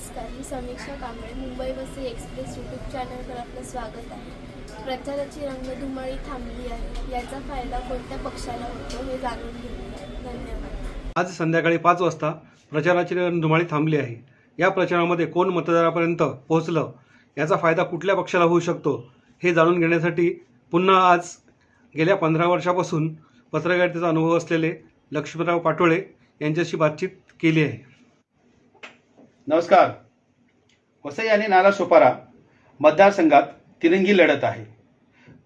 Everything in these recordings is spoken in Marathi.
नमस्कार मी समीक्षा कांबळे मुंबई वसई एक्सप्रेस यूट्यूब चॅनलवर आपलं स्वागत आहे. प्रचाराची रंगधुमाळी थांबली आहे. याचा फायदा कोणत्या पक्षाला होतो हे जाणून घेऊया. धन्यवाद. आज संध्याकाळी पाच वाजता प्रचाराची रणधुमाळी थांबली आहे. या प्रचारामध्ये कोण मतदारापर्यंत पोहोचलं याचा फायदा कुठल्या पक्षाला होऊ शकतो हे जाणून घेण्यासाठी पुन्हा आज गेल्या पंधरा वर्षापासून पत्रकारितेचा अनुभव असलेले लक्ष्मीराव पाटोळे यांच्याशी बातचीत केली आहे. नमस्कार. वसई आणि नाला सोपारा मतदारसंघात तिरंगी लढत आहे.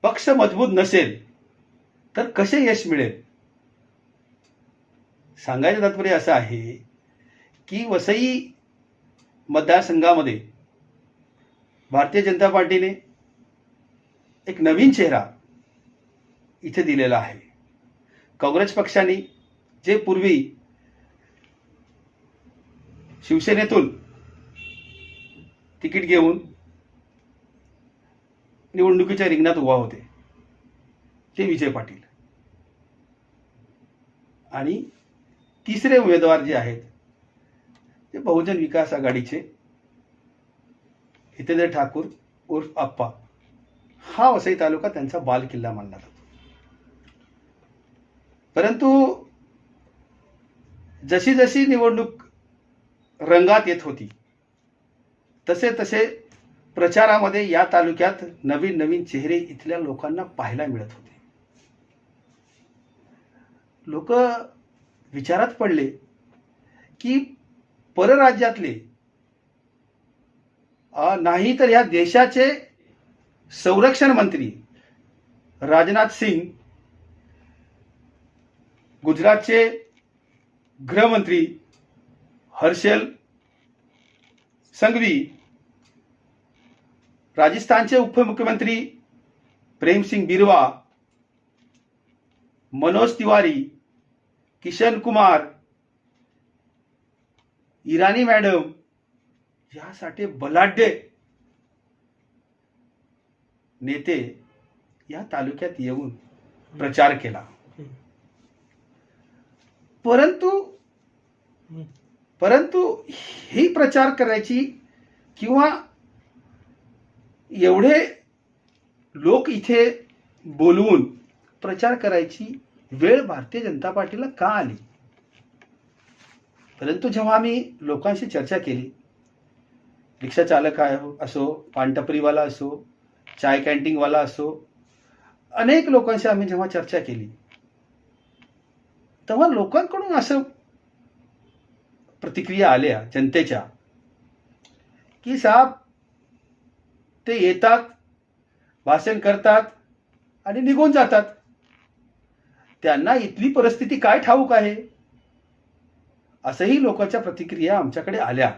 पक्ष मजबूत नसेल तर कसे यश मिळेल? सांगायचं तात्पर्य असं आहे की वसई मतदारसंघामध्ये भारतीय जनता पार्टीने एक नवीन चेहरा इथे दिलेला आहे. काँग्रेस पक्षाने जे पूर्वी शिवसेनेतून तिकीट घेऊन निवडणुकीच्या रिंगणात उभा होते ते विजय पाटील. आणि तिसरे उमेदवार जे आहेत ते बहुजन विकास आघाडीचे हितेंद्र ठाकूर उर्फ आप्पा. हा वसई तालुका त्यांचा बाल किल्ला मानला जातो. परंतु जशी जशी निवडणूक रंगात येत होती. तसे तसे प्रचारामध्ये या तालुक्यात नवीन नवीन चेहरे इथल्या लोकांना पाहायला मिळत होते. लोक विचारात पडले की परराज्यातले नाही तर या देशाचे संरक्षण मंत्री राजनाथ सिंग गुजरातचे गृहमंत्री हर्षल संघवी राजस्थानचे उपमुख्यमंत्री प्रेमसिंग बिरवा मनोज तिवारी किशन कुमार इराणी मॅडम यासाठी बलाढ्य नेते या तालुक्यात येऊन प्रचार केला. परंतु परंतु ही प्रचार करायची किंवा एवढे लोक इथे बोलवून प्रचार करायची वेळ भारतीय जनता पार्टीला का आली? परंतु जेव्हा आम्ही लोकांशी चर्चा केली रिक्षा चालक आहे असो पानटपरीवाला असो चाय कॅन्टीनवाला असो अनेक लोकांशी आम्ही जेव्हा चर्चा केली तेव्हा लोकांकडून असं प्रतिक्रिया आल्या जनतेच्या की साहेब ते येतात भाषण करतात आणि निघून जातात. त्यांना इथली परिस्थिती काय ठाऊक आहे? असंही लोकांच्या प्रतिक्रिया आमच्याकडे आल्या.